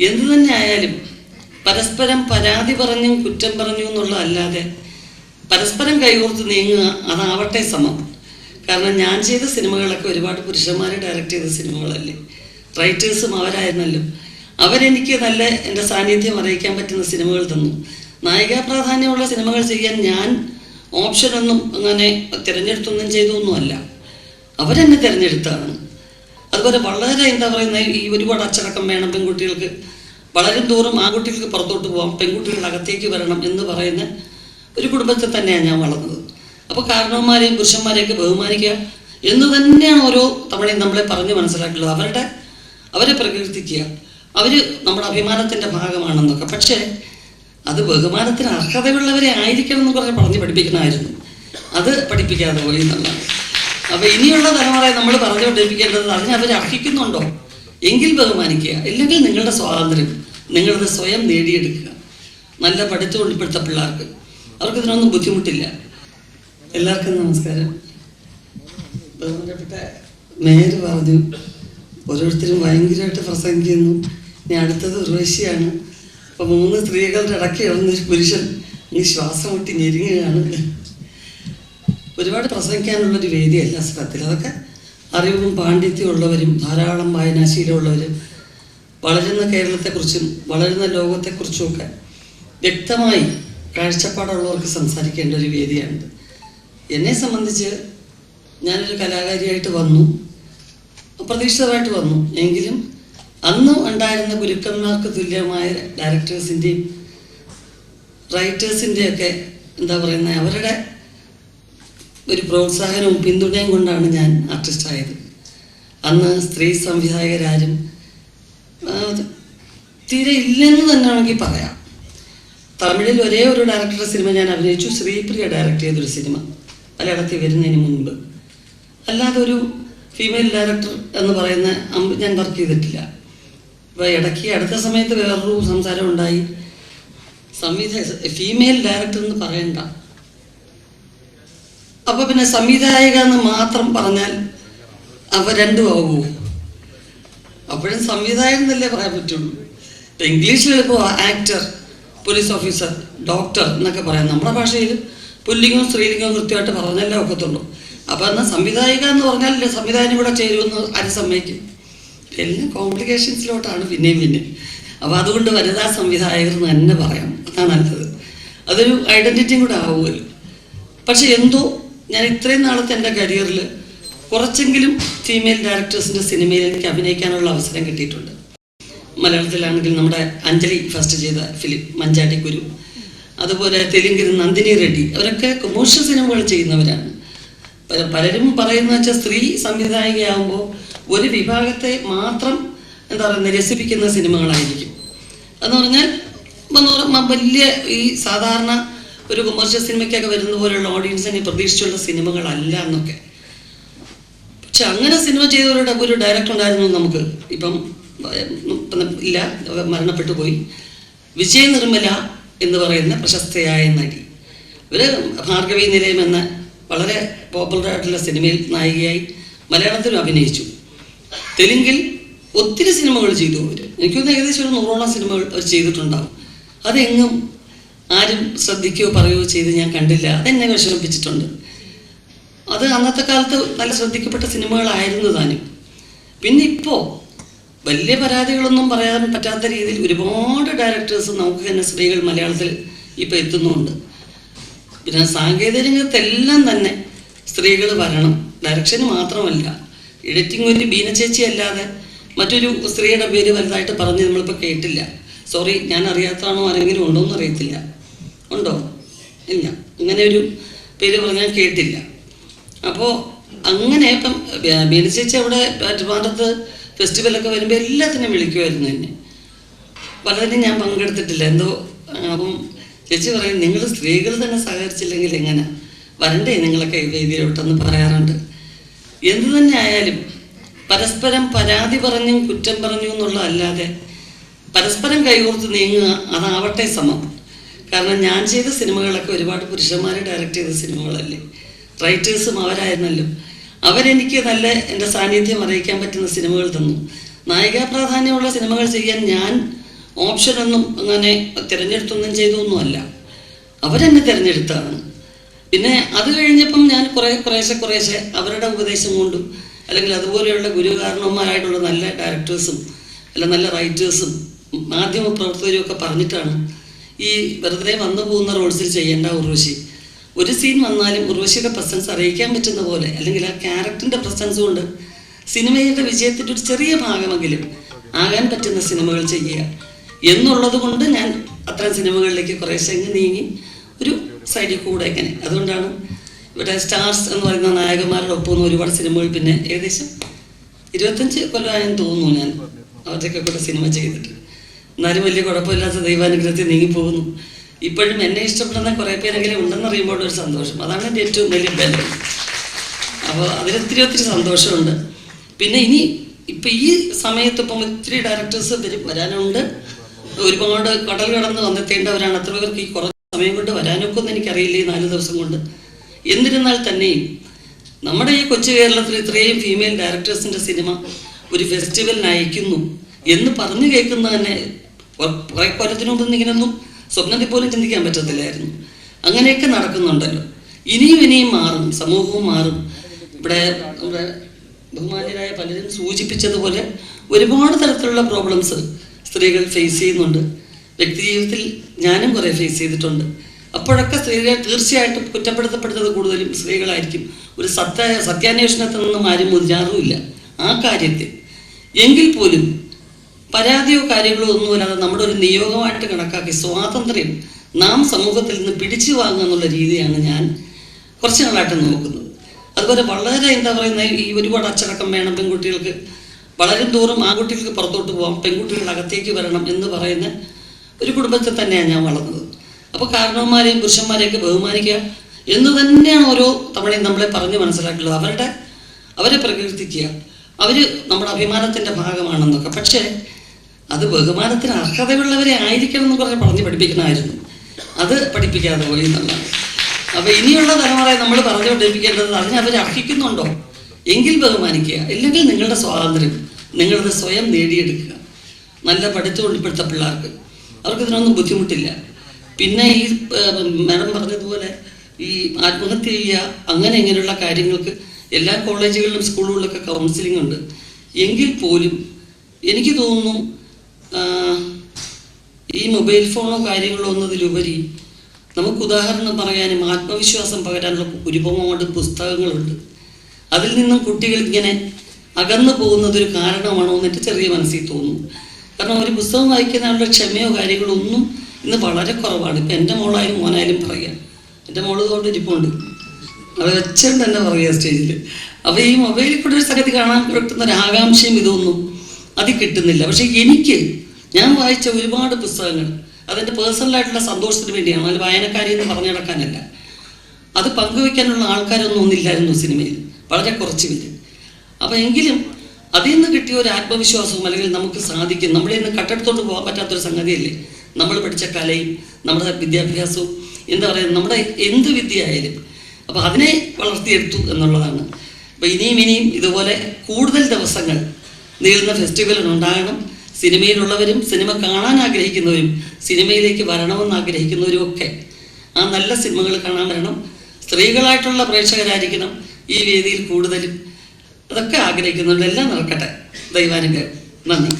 എന്തു തന്നെ ആയാലും പരസ്പരം പരാതി പറഞ്ഞും കുറ്റം പറഞ്ഞു എന്നുള്ള അല്ലാതെ പരസ്പരം കൈകോർത്ത് നീങ്ങുക അതാവട്ടെ സമം. കാരണം ഞാൻ ചെയ്ത സിനിമകളൊക്കെ ഒരുപാട് പുരുഷന്മാർ ഡയറക്റ്റ് ചെയ്ത സിനിമകളല്ലേ. റൈറ്റേഴ്സും അവരായിരുന്നല്ലോ. അവരെനിക്ക് നല്ല എന്റെ സാന്നിധ്യം അറിയിക്കാൻ പറ്റുന്ന സിനിമകൾ തന്നു. നായികാ പ്രാധാന്യമുള്ള സിനിമകൾ ചെയ്യാൻ ഞാൻ ഓപ്ഷനൊന്നും അങ്ങനെ തിരഞ്ഞെടുത്തൊന്നും ചെയ്തൊന്നുമല്ല. അവരെന്നെ തിരഞ്ഞെടുത്താണ് അതുപോലെ വളരെ എന്താ പറയുന്ന ഈ ഒരുപാട് അച്ചടക്കം വേണം പെൺകുട്ടികൾക്ക്. വളരും തോറും ആൺകുട്ടികൾക്ക് പുറത്തോട്ട് പോകാം പെൺകുട്ടികൾ അകത്തേക്ക് വരണം എന്ന് പറയുന്ന ഒരു കുടുംബത്തിൽ തന്നെയാണ് ഞാൻ വളർന്നത്. അപ്പോൾ കാരണവന്മാരെയും പുരുഷന്മാരെയൊക്കെ ബഹുമാനിക്കുക എന്ന് തന്നെയാണ് ഓരോ തവണയും നമ്മളെ പറഞ്ഞ് മനസ്സിലാക്കിയുള്ളത് അവരുടെ അവരെ പ്രകീർത്തിക്കുക. അവർ നമ്മുടെ അഭിമാനത്തിന്റെ ഭാഗമാണെന്നൊക്കെ. പക്ഷേ അത് ബഹുമാനത്തിന് അർഹതയുള്ളവരെ ആയിരിക്കണം എന്ന് പറഞ്ഞ് പറഞ്ഞ് പഠിപ്പിക്കണമായിരുന്നു അത് പഠിപ്പിക്കാതെ പോയി എന്നുള്ളതാണ് അപ്പൊ ഇനിയുള്ള തലമുറയെ നമ്മൾ പറഞ്ഞു പഠിപ്പിക്കേണ്ടത് അതിനെ അവർ അർഹിക്കുന്നുണ്ടോ? എങ്കിൽ ബഹുമാനിക്കുക. ഇല്ലെങ്കിൽ നിങ്ങളുടെ സ്വാതന്ത്ര്യം നിങ്ങളത് സ്വയം നേടിയെടുക്കുക. നല്ല പഠിത്തമുണ്ട് ഇപ്പോഴത്തെ പിള്ളേർക്ക്. അവർക്ക് ഇതിനൊന്നും ബുദ്ധിമുട്ടില്ല. എല്ലാവർക്കും നമസ്കാരം. ബഹുമാനപ്പെട്ട മേയർ പറഞ്ഞു ഓരോരുത്തരും ഭയങ്കരമായിട്ട് പ്രസംഗിക്കുന്നു. ഞാൻ അടുത്തത് ഉർവശിയാണ്. അപ്പൊ മൂന്ന് സ്ത്രീകളുടെ ഇടയ്ക്ക് ഇറന്നൊരു പുരുഷൻ ഈ ശ്വാസം മുട്ടി ഞെരുങ്ങുകയാണ്. ഒരുപാട് പ്രസംഗിക്കാനുള്ളൊരു വേദിയല്ല സ്ഥലത്തിൽ അതൊക്കെ അറിവും പാണ്ഡിത്യം ഉള്ളവരും ധാരാളം വായനാശീലമുള്ളവരും വളരുന്ന കേരളത്തെക്കുറിച്ചും വളരുന്ന ലോകത്തെക്കുറിച്ചും ഒക്കെ വ്യക്തമായി കാഴ്ചപ്പാടുള്ളവർക്ക് സംസാരിക്കേണ്ട ഒരു വേദിയാണ് എന്നെ സംബന്ധിച്ച് ഞാനൊരു കലാകാരിയായിട്ട് വന്നു. അപ്രതീക്ഷിതമായിട്ട് വന്നു. എങ്കിലും അന്ന് ഉണ്ടായിരുന്ന ഗുരുക്കന്മാർക്ക് തുല്യമായ ഡയറക്ടേഴ്സിന്റെയും റൈറ്റേഴ്സിന്റെയൊക്കെ എന്താ പറയുന്നത് അവരുടെ ഒരു പ്രോത്സാഹനവും പിന്തുണയും കൊണ്ടാണ് ഞാൻ ആർട്ടിസ്റ്റായത് അന്ന് സ്ത്രീ സംവിധായകരാരും തീരെ ഇല്ലെന്ന് തന്നെ വേണമെങ്കിൽ പറയാം. തമിഴിൽ ഒരേ ഒരു ഡയറക്ടറുടെ സിനിമ ഞാൻ അഭിനയിച്ചു. ശ്രീപ്രിയ ഡയറക്റ്റ് ചെയ്തൊരു സിനിമ മലയാളത്തിൽ വരുന്നതിന് മുൻപ്. അല്ലാതെ ഒരു ഫീമെയിൽ ഡയറക്ടർ എന്ന് പറയുന്ന ഞാൻ വർക്ക് ചെയ്തിട്ടില്ല. ഇപ്പോൾ ഇടയ്ക്ക് അടുത്ത സമയത്ത് വേറൊരു സംസാരം ഉണ്ടായി. സംവിധായ ഫീമെയിൽ ഡയറക്ടർ എന്ന് പറയണ്ട. അപ്പൊ പിന്നെ സംവിധായക എന്ന് മാത്രം പറഞ്ഞാൽ അവ രണ്ടും ആവുമോ അപ്പോഴും സംവിധായകൻ എന്നല്ലേ പറയാൻ പറ്റുള്ളൂ. ഇപ്പൊ ഇംഗ്ലീഷിൽ ഇപ്പോൾ ആക്ടർ പോലീസ് ഓഫീസർ ഡോക്ടർ എന്നൊക്കെ പറയാം. നമ്മുടെ ഭാഷയിൽ പുല്ലിംഗവും സ്ത്രീലിംഗവും കൃത്യമായിട്ട് പറഞ്ഞല്ലേ ഒക്കത്തുള്ളൂ. അപ്പൊ എന്നാൽ സംവിധായിക എന്ന് പറഞ്ഞാൽ സംവിധാനം കൂടെ ചേരുമെന്ന് ആര് സമ്മതിക്കും. എല്ലാം കോംപ്ലിക്കേഷൻസിലോട്ടാണ് പിന്നെയും പിന്നെ അപ്പോൾ അതുകൊണ്ട് വനിതാ സംവിധായകർ എന്ന് തന്നെ പറയാം. അതാണ് നല്ലത്. അതൊരു ഐഡന്റിറ്റിയും കൂടെ ആവുമല്ലോ. പക്ഷെ എന്തോ ഞാൻ ഇത്രയും നാളത്തെ എന്റെ കരിയറിൽ കുറച്ചെങ്കിലും ഫീമെയിൽ ഡയറക്ടേഴ്സിന്റെ സിനിമയിൽ എനിക്ക് അഭിനയിക്കാനുള്ള അവസരം കിട്ടിയിട്ടുണ്ട്. മലയാളത്തിലാണെങ്കിൽ നമ്മുടെ അഞ്ജലി ഫസ്റ്റ് ചെയ്ത ഫിലിം മഞ്ചാടി കുരു. അതുപോലെ തെലുങ്കിൽ നന്ദിനി റെഡ്ഡി. അവരൊക്കെ കൊമേഴ്ഷ്യൽ സിനിമകൾ ചെയ്യുന്നവരാണ്. പലരും പറയുന്ന വെച്ചാൽ സ്ത്രീ സംവിധായികയാകുമ്പോൾ ഒരു വിഭാഗത്തെ മാത്രം എന്താ പറയുക രസിപ്പിക്കുന്ന സിനിമകളായിരിക്കും. എന്ന് പറഞ്ഞാൽ വലിയ ഈ സാധാരണ ഒരു കൊമേഴ്ഷ്യൽ സിനിമയ്ക്കൊക്കെ വരുന്ന പോലെയുള്ള ഓഡിയൻസിനെ പ്രതീക്ഷിച്ചുള്ള സിനിമകളല്ല എന്നൊക്കെ. പക്ഷെ അങ്ങനെ സിനിമ ചെയ്തവരുടെ ഒരു ഡയറക്ടർ ഉണ്ടായിരുന്നു നമുക്ക് ഇപ്പം ഇല്ല മരണപ്പെട്ടു പോയി. വിജയ നിർമ്മല എന്ന് പറയുന്ന പ്രശസ്തയായ നടി. ഇവർ ഭാർഗവി നിലയം എന്ന വളരെ പോപ്പുലർ ആയിട്ടുള്ള സിനിമയിൽ നായികയായി മലയാളത്തിലും അഭിനയിച്ചു. തെലുങ്കിൽ ഒത്തിരി സിനിമകൾ ചെയ്തു അവർ എനിക്കൊന്ന് ഏകദേശം ഒരു നൂറോളം സിനിമകൾ അവർ ചെയ്തിട്ടുണ്ടാവും. അതെങ്ങും ആരും ശ്രദ്ധിക്കുകയോ പറയുകയോ ചെയ്ത് ഞാൻ കണ്ടില്ല. അതെന്നെ വിഷമിപ്പിച്ചിട്ടുണ്ട്. അത് അന്നത്തെ കാലത്ത് നല്ല ശ്രദ്ധിക്കപ്പെട്ട സിനിമകളായിരുന്നു താനും. പിന്നെ ഇപ്പോൾ വലിയ പരാതികളൊന്നും പറയാൻ പറ്റാത്ത രീതിയിൽ ഒരുപാട് ഡയറക്ടേഴ്സ് നമുക്ക് തന്നെ സ്ത്രീകൾ മലയാളത്തിൽ ഇപ്പോൾ എത്തുന്നുണ്ട്. പിന്നെ സാങ്കേതിക രംഗത്തെല്ലാം തന്നെ സ്ത്രീകൾ വരണം. ഡയറക്ഷന് മാത്രമല്ല. എഡിറ്റിംഗ് ഒരു ബീന ചേച്ചി അല്ലാതെ മറ്റൊരു സ്ത്രീയുടെ പേര് വലുതായിട്ട് പറഞ്ഞ് നമ്മളിപ്പോൾ കേട്ടില്ല. സോറി ഞാൻ അറിയാത്തതാണോ ആരെങ്കിലും ഉണ്ടോ എന്ന് അറിയത്തില്ല ഉണ്ടോ? ഇല്ല. ഇങ്ങനെ ഒരു പേര് പറഞ്ഞാൽ കേട്ടില്ല. അപ്പോൾ അങ്ങനെ ഇപ്പം ബീനച്ചേച്ചി ബീന ചേച്ചി അവിടെ ട്രിവാൻഡ്രത്ത് ഫെസ്റ്റിവലൊക്കെ വരുമ്പോൾ എല്ലാത്തിനും വിളിക്കുമായിരുന്നു എന്നെ. പലതിനും ഞാൻ പങ്കെടുത്തിട്ടില്ല. എന്തോ അപ്പം ചേച്ചി പറയും നിങ്ങൾ സ്ത്രീകൾ തന്നെ സഹകരിച്ചില്ലെങ്കിൽ എങ്ങനെ? വരണ്ടേ നിങ്ങളൊക്കെ വേദിയിലോട്ടെന്ന് പറയാറുണ്ട്. എന്തു തന്നെ ആയാലും പരസ്പരം പരാതി പറഞ്ഞും കുറ്റം പറഞ്ഞു എന്നുള്ളതല്ലാതെ പരസ്പരം കൈകോർത്ത് നീങ്ങുക അതാവട്ടെ സമം. കാരണം ഞാൻ ചെയ്ത സിനിമകളൊക്കെ ഒരുപാട് പുരുഷന്മാർ ഡയറക്റ്റ് ചെയ്ത സിനിമകളല്ലേ? റൈറ്റേഴ്സും അവരായിരുന്നല്ലോ. അവരെനിക്ക് നല്ല എന്റെ സാന്നിധ്യം അറിയിക്കാൻ പറ്റുന്ന സിനിമകൾ തന്നു. നായികാ പ്രാധാന്യമുള്ള സിനിമകൾ ചെയ്യാൻ ഞാൻ ഓപ്ഷനൊന്നും അങ്ങനെ തിരഞ്ഞെടുത്തൊന്നും ചെയ്തൊന്നുമല്ല. അവരെന്നെ തിരഞ്ഞെടുത്താണ്. പിന്നെ അത് കഴിഞ്ഞപ്പം ഞാൻ കുറേ കുറേശ്ശെ കുറേശ്ശെ അവരുടെ ഉപദേശം കൊണ്ടും അല്ലെങ്കിൽ അതുപോലെയുള്ള ഗുരുകാരണവന്മാരായിട്ടുള്ള നല്ല ഡയറക്ടേഴ്സും അല്ല നല്ല റൈറ്റേഴ്സും മാധ്യമ പ്രവർത്തകരും ഒക്കെ പറഞ്ഞിട്ടാണ് ഈ വെറുതെ വന്നു പോകുന്ന റോൾസിൽ ചെയ്യേണ്ട ഉർവശി. ഒരു സീൻ വന്നാലും ഉർവശിയുടെ പ്രസൻസ് അറിയിക്കാൻ പറ്റുന്ന പോലെ അല്ലെങ്കിൽ ആ ക്യാരക്ടറിന്റെ പ്രസൻസ് കൊണ്ട് സിനിമയുടെ വിജയത്തിന്റെ ഒരു ചെറിയ ഭാഗമെങ്കിലും ആകാൻ പറ്റുന്ന സിനിമകൾ ചെയ്യുക. എന്നുള്ളത് കൊണ്ട് ഞാൻ അത്തരം സിനിമകളിലേക്ക് കുറേശ്ശെ അങ്ങ് നീങ്ങി ഒരു സൈഡിൽ കൂടെ ഇങ്ങനെ. അതുകൊണ്ടാണ് ഇവിടെ സ്റ്റാർസ് എന്ന് പറയുന്ന നായകന്മാരുടെ ഒപ്പം ഒരുപാട് സിനിമകൾ പിന്നെ ഏകദേശം ഇരുപത്തഞ്ച് കൊല്ലമായെന്ന് തോന്നുന്നു ഞാൻ അവരുടെയൊക്കെ കൂടെ സിനിമ ചെയ്തിട്ട്. എന്നാലും വലിയ കുഴപ്പമില്ലാത്ത ദൈവാനുഗ്രഹത്തിൽ നീങ്ങിപ്പോകുന്നു. ഇപ്പോഴും എന്നെ ഇഷ്ടപ്പെടുന്ന കുറേ പേരെങ്കിലും ഉണ്ടെന്ന് അറിയുമ്പോൾ ഒരു സന്തോഷം. അതാണ് എന്റെ ഏറ്റവും വലിയ ബലം. അപ്പോൾ അതിലൊത്തിരി ഒത്തിരി സന്തോഷമുണ്ട്. പിന്നെ ഇനി ഇപ്പം ഈ സമയത്ത് ഇപ്പം ഒത്തിരി ഡയറക്ടേഴ്സ് വരും വരാനുണ്ട്. ഒരുപാട് കടൽ കടന്ന് വന്നെത്തേണ്ടവരാണ്. അത്ര പേർക്ക് ഈ കുറച്ച് സമയം കൊണ്ട് വരാനൊക്കെ ഒന്നും എനിക്കറിയില്ല ഈ നാല് ദിവസം കൊണ്ട്. എന്നിരുന്നാൽ തന്നെയും നമ്മുടെ ഈ കൊച്ചു കേരളത്തിൽ ഇത്രയും ഫീമെയിൽ ഡയറക്ടേഴ്സിന്റെ സിനിമ ഒരു ഫെസ്റ്റിവലിന് അയക്കുന്നു എന്ന് പറഞ്ഞു കേൾക്കുന്ന തന്നെ കുറെ കൊല്ലത്തിന് ഇങ്ങനെയൊന്നും സ്വപ്നത്തിൽ പോലും ചിന്തിക്കാൻ പറ്റത്തില്ലായിരുന്നു. അങ്ങനെയൊക്കെ നടക്കുന്നുണ്ടല്ലോ. ഇനിയും ഇനിയും മാറും സമൂഹവും മാറും. ഇവിടെ നമ്മുടെ ബഹുമാന്യരായ പലരും സൂചിപ്പിച്ചതുപോലെ ഒരുപാട് തരത്തിലുള്ള പ്രോബ്ലംസ് സ്ത്രീകൾ ഫേസ് ചെയ്യുന്നുണ്ട്. വ്യക്തി ജീവിതത്തിൽ ഞാനും കുറേ ഫേസ് ചെയ്തിട്ടുണ്ട്. അപ്പോഴൊക്കെ സ്ത്രീകളെ തീർച്ചയായിട്ടും കുറ്റപ്പെടുത്തപ്പെടുന്നത് കൂടുതലും സ്ത്രീകളായിരിക്കും. ഒരു സത്യ സത്യാന്വേഷണത്തിൽ നിന്നും ആരും മുതിരാറുമില്ല ആ കാര്യത്തിൽ. എങ്കിൽ പോലും പരാതിയോ കാര്യങ്ങളോ ഒന്നുമില്ലാതെ നമ്മുടെ ഒരു നിയോഗമായിട്ട് കണക്കാക്കി സ്വാതന്ത്ര്യം നാം സമൂഹത്തിൽ നിന്ന് പിടിച്ചു വാങ്ങുക എന്നുള്ള രീതിയാണ് ഞാൻ കുറച്ച് നാളായിട്ട് നോക്കുന്നത്. അതുപോലെ വളരെ എന്താ പറയുന്ന ഈ ഒരുപാട് അച്ചടക്കം വേണം പെൺകുട്ടികൾക്ക്. വളരെ ദൂരം ആൺകുട്ടികൾക്ക് പുറത്തോട്ട് പോകാം പെൺകുട്ടികൾ അകത്തേക്ക് വരണം എന്ന് പറയുന്ന ഒരു കുടുംബത്തിൽ തന്നെയാണ് ഞാൻ വളർന്നത്. അപ്പോൾ കാരണവന്മാരെയും പുരുഷന്മാരെയൊക്കെ ബഹുമാനിക്കുക എന്ന് തന്നെയാണ് ഓരോ തവണയും നമ്മളെ പറഞ്ഞ് മനസ്സിലാക്കുള്ളത് അവരുടെ അവരെ പ്രകീർത്തിക്കുക. അവർ നമ്മുടെ അഭിമാനത്തിന്റെ ഭാഗമാണെന്നൊക്കെ. പക്ഷേ അത് ബഹുമാനത്തിന് അർഹതയുള്ളവരെ ആയിരിക്കണം എന്ന് പറഞ്ഞ് പറഞ്ഞ് പഠിപ്പിക്കണമായിരുന്നു. അത് പഠിപ്പിക്കാതെ പോയി എന്നുള്ളതാണ് അപ്പൊ ഇനിയുള്ള തലമുറയെ നമ്മൾ പറഞ്ഞു പഠിപ്പിക്കേണ്ടത് അതിനെ അവർ അർഹിക്കുന്നുണ്ടോ? എങ്കിൽ ബഹുമാനിക്കുക. ഇല്ലെങ്കിൽ നിങ്ങളുടെ സ്വാതന്ത്ര്യം നിങ്ങളത് സ്വയം നേടിയെടുക്കുക. നല്ല പഠിത്തമുണ്ട് ഇപ്പോഴത്തെ പിള്ളേർക്ക്. അവർക്ക് ഇതിനൊന്നും ബുദ്ധിമുട്ടില്ല. പിന്നെ ഈ മാഡം പറഞ്ഞതുപോലെ ഈ ആത്മഹത്യ ചെയ്യുക അങ്ങനെ ഇങ്ങനെയുള്ള കാര്യങ്ങൾക്ക് എല്ലാ കോളേജുകളിലും സ്കൂളുകളിലൊക്കെ കൗൺസിലിംഗ് ഉണ്ട്. എങ്കിൽ പോലും എനിക്ക് തോന്നുന്നു ഈ മൊബൈൽ ഫോണോ കാര്യങ്ങളോ എന്നതിലുപരി നമുക്ക് ഉദാഹരണം പറയാനും ആത്മവിശ്വാസം പകരാനുള്ള ഒരുപാട് പുസ്തകങ്ങളുണ്ട്. അതിൽ നിന്നും കുട്ടികൾ ഇങ്ങനെ അകന്നു പോകുന്നത് ഒരു കാരണമാണോ എന്നിട്ട് ചെറിയ മനസ്സിൽ തോന്നുന്നു കാരണം ഒരു പുസ്തകം വായിക്കുന്ന ആളുടെ ക്ഷമയോ കാര്യങ്ങളോ ഒന്നും ഇന്ന് വളരെ കുറവാണ്. ഇപ്പം എന്റെ മോളായാലും മോനായാലും പറയാം. എന്റെ മോൾ കൊണ്ട് ഇരിപ്പുണ്ട്. അത് വെച്ചുകൊണ്ട് തന്നെ പറയുക സ്റ്റേജിൽ. അപ്പോൾ ഈ മൊബൈലിൽ കൂടെ ഒരു സ്ഥലത്ത് കാണാൻ കിട്ടുന്ന ഒരു ആകാംക്ഷയും ഇതൊന്നും അത് കിട്ടുന്നില്ല. പക്ഷേ എനിക്ക് ഞാൻ വായിച്ച ഒരുപാട് പുസ്തകങ്ങൾ. അതെന്റെ പേഴ്സണലായിട്ടുള്ള സന്തോഷത്തിന് വേണ്ടിയാണ്. അതിൽ വായനക്കാരി എന്ന് പറഞ്ഞു നടക്കാനല്ല. അത് പങ്കുവെക്കാനുള്ള ആൾക്കാരൊന്നും ഒന്നില്ലായിരുന്നു സിനിമയിൽ. വളരെ കുറച്ച് പേര്. അപ്പം എങ്കിലും അതിൽ നിന്ന് കിട്ടിയ ഒരു ആത്മവിശ്വാസവും അല്ലെങ്കിൽ നമുക്ക് സാധിക്കും. നമ്മുടെ ഇന്ന് കട്ടെടുത്തോണ്ട് പോകാൻ പറ്റാത്തൊരു സംഗതിയല്ലേ? നമ്മൾ പഠിച്ച കലയും നമ്മുടെ വിദ്യാഭ്യാസവും എന്താ പറയുക നമ്മുടെ എന്ത് വിദ്യ ആയാലും അപ്പോൾ അതിനെ വളർത്തിയെടുത്തു എന്നുള്ളതാണ്. അപ്പോൾ ഇനിയും ഇനിയും ഇതുപോലെ കൂടുതൽ ദിവസങ്ങൾ നീളുന്ന ഫെസ്റ്റിവൽ ഉണ്ടാകണം. സിനിമയിലുള്ളവരും സിനിമ കാണാൻ ആഗ്രഹിക്കുന്നവരും സിനിമയിലേക്ക് വരണമെന്ന് ആഗ്രഹിക്കുന്നവരും ഒക്കെ ആ നല്ല സിനിമകൾ കാണാൻ വരണം. സ്ത്രീകളായിട്ടുള്ള പ്രേക്ഷകരായിരിക്കണം ഈ വേദിയിൽ കൂടുതലും. അതൊക്കെ ആഗ്രഹിക്കുന്നുണ്ട് എല്ലാം നടക്കട്ടെ. ദൈവാനുഗ്രഹം. നന്ദി.